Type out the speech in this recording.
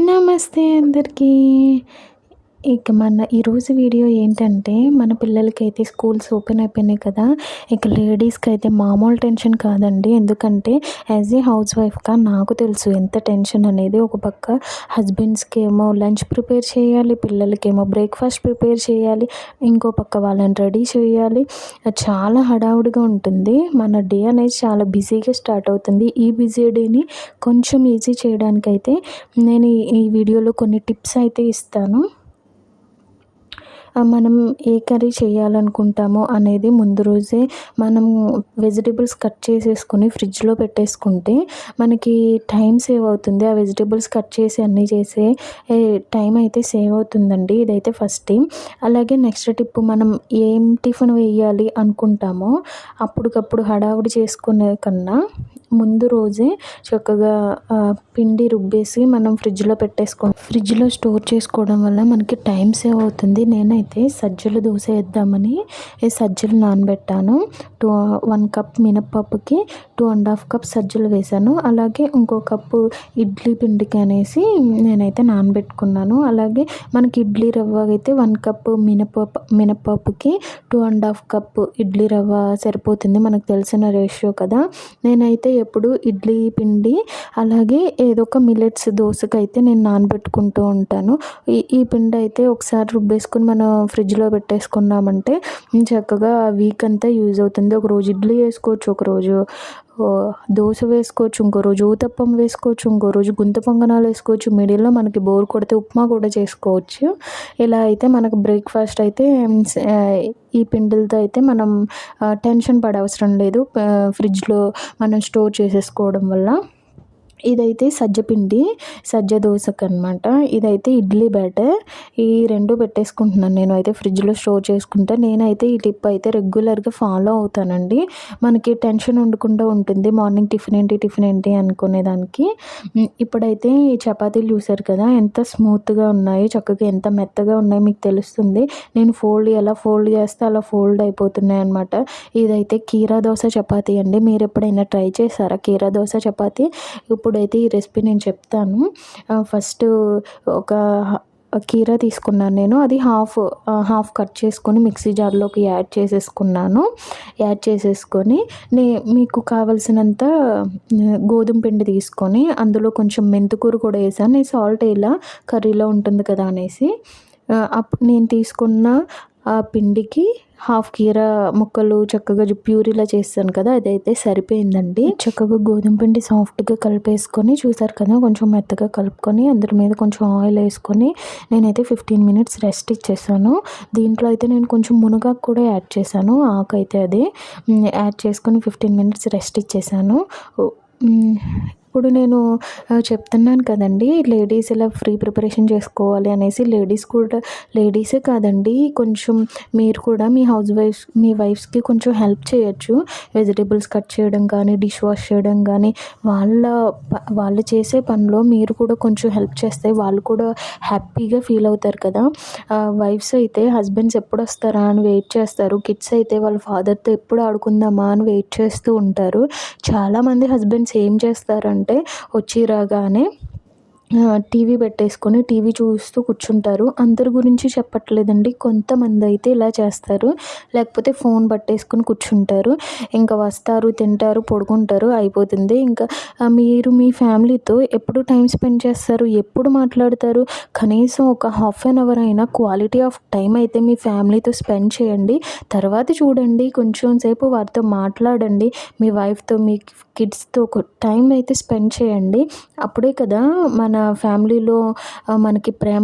నమస్తే అందరికీ ఇక మన ఈరోజు వీడియో ఏంటంటే మన పిల్లలకి అయితే స్కూల్స్ ఓపెన్ అయిపోయినాయి కదా. ఇక లేడీస్కి అయితే మామూలు టెన్షన్ కాదండి. ఎందుకంటే యాజ్ ఏ హౌస్ వైఫ్గా నాకు తెలుసు ఎంత టెన్షన్ అనేది. ఒక పక్క హస్బెండ్స్కి ఏమో లంచ్ ప్రిపేర్ చేయాలి పిల్లలకేమో బ్రేక్ఫాస్ట్ ప్రిపేర్ చేయాలి ఇంకో పక్క వాళ్ళని రెడీ చేయాలి. చాలా హడావుడిగా ఉంటుంది. మన డే అనేది చాలా బిజీగా స్టార్ట్ అవుతుంది. ఈ బిజీ డేని కొంచెం ఈజీ చేయడానికైతే నేను ఈ వీడియోలో కొన్ని టిప్స్ అయితే ఇస్తాను. మనం ఏ కర్రీ చేయాలనుకుంటామో అనేది ముందు రోజే మనం వెజిటేబుల్స్ కట్ చేసేసుకొని ఫ్రిడ్జ్లో పెట్టేసుకుంటే మనకి టైం సేవ్ అవుతుంది. ఆ వెజిటేబుల్స్ కట్ చేసి అన్నీ చేసే టైం అయితే సేవ్ అవుతుందండి. ఇదైతే ఫస్ట్ థింగ్ అలాగే నెక్స్ట్ టిప్ మనం ఏం టిఫిన్ వేయాలి అనుకుంటామో అప్పటికప్పుడు హడావుడి చేసుకునే కన్నా ముందు రోజే చక్కగా పిండి రుబ్బేసి మనం ఫ్రిడ్జ్లో పెట్టేసుకో ఫ్రిడ్జ్లో స్టోర్ చేసుకోవడం వల్ల మనకి టైం సేవ్ అవుతుంది. నేనైతే సజ్జలు దోశ వేద్దామని సజ్జలు నానబెట్టాను. టూ వన్ కప్ మినప్పప్పుకి టూ అండ్ హాఫ్ కప్ సజ్జలు వేసాను. అలాగే ఇంకో కప్పు ఇడ్లీ పిండికి అనేసి నేనైతే నానబెట్టుకున్నాను. అలాగే మనకి ఇడ్లీ రవ్వ అయితే వన్ కప్ మినపప్పు మినపప్పుకి two and half cup idli రవ్వ సరిపోతుంది. మనకు తెలిసిన రేషియో కదా. నేనైతే ఎప్పుడు ఇడ్లీ పిండి అలాగే ఏదో ఒక మిలెట్స్ దోశకైతే నేను నానబెట్టుకుంటూ ఉంటాను. ఈ ఈ పిండి అయితే ఒకసారి రుబ్బేసుకొని మనం ఫ్రిడ్జ్లో పెట్టేసుకున్నామంటే చక్కగా వీక్ అంతా యూజ్ అవుతుంది. ఒకరోజు ఇడ్లీ వేసుకోవచ్చు ఒకరోజు దోశ వేసుకోవచ్చు ఇంకో రోజు ఊతప్పం వేసుకోవచ్చు ఇంకో రోజు గుంత పొంగనాలు వేసుకోవచ్చు మిడిల్లో మనకి బోర్ కొడితే ఉప్మా కూడా చేసుకోవచ్చు. ఇలా అయితే మనకు బ్రేక్ఫాస్ట్ అయితే ఈ పిండిలతో అయితే మనం టెన్షన్ పడే అవసరం లేదు. ఫ్రిడ్జ్లో మనం స్టోర్ చేసేసుకోవడం వల్ల. ఇదైతే సజ్జపిండి సజ్జ దోశకు అనమాట ఇదైతే ఇడ్లీ బ్యాటర్ ఈ రెండు పెట్టేసుకుంటున్నాను నేను. అయితే ఫ్రిడ్జ్లో స్టోర్ చేసుకుంటా నేనైతే ఈ టిప్ అయితే రెగ్యులర్గా ఫాలో అవుతానండి. మనకి టెన్షన్ ఉండకుండా ఉంటుంది. మార్నింగ్ టిఫిన్ ఏంటి టిఫిన్ ఏంటి అనుకునేదానికి. ఇప్పుడైతే ఈ చపాతీలు చూసారు కదా ఎంత స్మూత్గా ఉన్నాయి చక్కగా ఎంత మెత్తగా ఉన్నాయో మీకు తెలుస్తుంది. నేను ఫోల్డ్ ఎలా ఫోల్డ్ చేస్తే అలా ఫోల్డ్ అయిపోతున్నాయి అనమాట ఇదైతే కీరా దోశ చపాతీ అండి. మీరు ఎప్పుడైనా ట్రై చేశారా కీరా దోశ చపాతీ? ఇప్పుడు ఇప్పుడైతే ఈ రెసిపీ నేను చెప్తాను. ఫస్ట్ ఒక కీరా తీసుకున్నాను నేను. అది హాఫ్ హాఫ్ కట్ చేసుకొని మిక్సీ జార్లోకి యాడ్ చేసేసుకున్నాను. యాడ్ చేసేసుకొని నే మీకు కావలసినంత గోధుమ పిండి తీసుకొని అందులో కొంచెం మెంతుకూర కూడా వేసాను. నేను సాల్ట్ ఇలా కర్రీలో ఉంటుంది కదా అనేసి. అప్పుడు నేను తీసుకున్న ఆ పిండికి హాఫ్ కీర ముక్కలు చక్కగా ప్యూరీలా చేస్తాను కదా అదైతే సరిపోయిందండి. చక్కగా గోధుమ పిండి సాఫ్ట్గా కలిపేసుకొని చూసారు కదా కొంచెం మెత్తగా కలుపుకొని అందరి మీద కొంచెం ఆయిల్ వేసుకొని నేనైతే ఫిఫ్టీన్ మినిట్స్ రెస్ట్ ఇచ్చేసాను. దీంట్లో అయితే నేను కొంచెం మునగాకు కూడా యాడ్ చేశాను ఆకు అయితే అది యాడ్ చేసుకొని ఫిఫ్టీన్ మినిట్స్ రెస్ట్ ఇచ్చేసాను. ఇప్పుడు నేను చెప్తున్నాను కదండి లేడీస్ ఇలా ఫ్రీ ప్రిపరేషన్ చేసుకోవాలి అనేసి లేడీస్ కూడా లేడీసే కాదండి కొంచెం మీరు కూడా మీ హౌస్ వైఫ్స్ మీ వైఫ్స్కి కొంచెం హెల్ప్ చేయొచ్చు. వెజిటేబుల్స్ కట్ చేయడం కానీ డిష్ వాష్ చేయడం కానీ వాళ్ళ వాళ్ళు చేసే పనిలో మీరు కూడా కొంచెం హెల్ప్ చేస్తే వాళ్ళు కూడా హ్యాపీగా ఫీల్ అవుతారు కదా. వైఫ్స్ అయితే హస్బెండ్స్ ఎప్పుడు వస్తారా అని వెయిట్ చేస్తారు. కిడ్స్ అయితే వాళ్ళ ఫాదర్తో ఎప్పుడు ఆడుకుందామా అని వెయిట్ చేస్తూ ఉంటారు. చాలామంది హస్బెండ్స్ ఏం చేస్తారంటే అంటే వచ్చి రాగానే టీవీ పెట్టేసుకొని టీవీ చూస్తూ కూర్చుంటారు. అందరి గురించి చెప్పట్లేదండి. కొంతమంది అయితే ఇలా చేస్తారు. లేకపోతే ఫోన్ పట్టేసుకొని కూర్చుంటారు. ఇంకా వస్తారు తింటారు పడుకుంటారు అయిపోతుంది. ఇంకా మీరు మీ ఫ్యామిలీతో ఎప్పుడు టైం స్పెండ్ చేస్తారు? ఎప్పుడు మాట్లాడతారు? కనీసం ఒక హాఫ్ అన్ అవర్ అయినా క్వాలిటీ ఆఫ్ టైం అయితే మీ ఫ్యామిలీతో స్పెండ్ చేయండి. తర్వాత చూడండి. కొంచెం సేపు వారితో మాట్లాడండి. మీ వైఫ్తో మీ కిడ్స్తో టైం అయితే స్పెండ్ చేయండి. అప్పుడే కదా మన మన ఫ్యామిలీలో మనకి ప్రేమ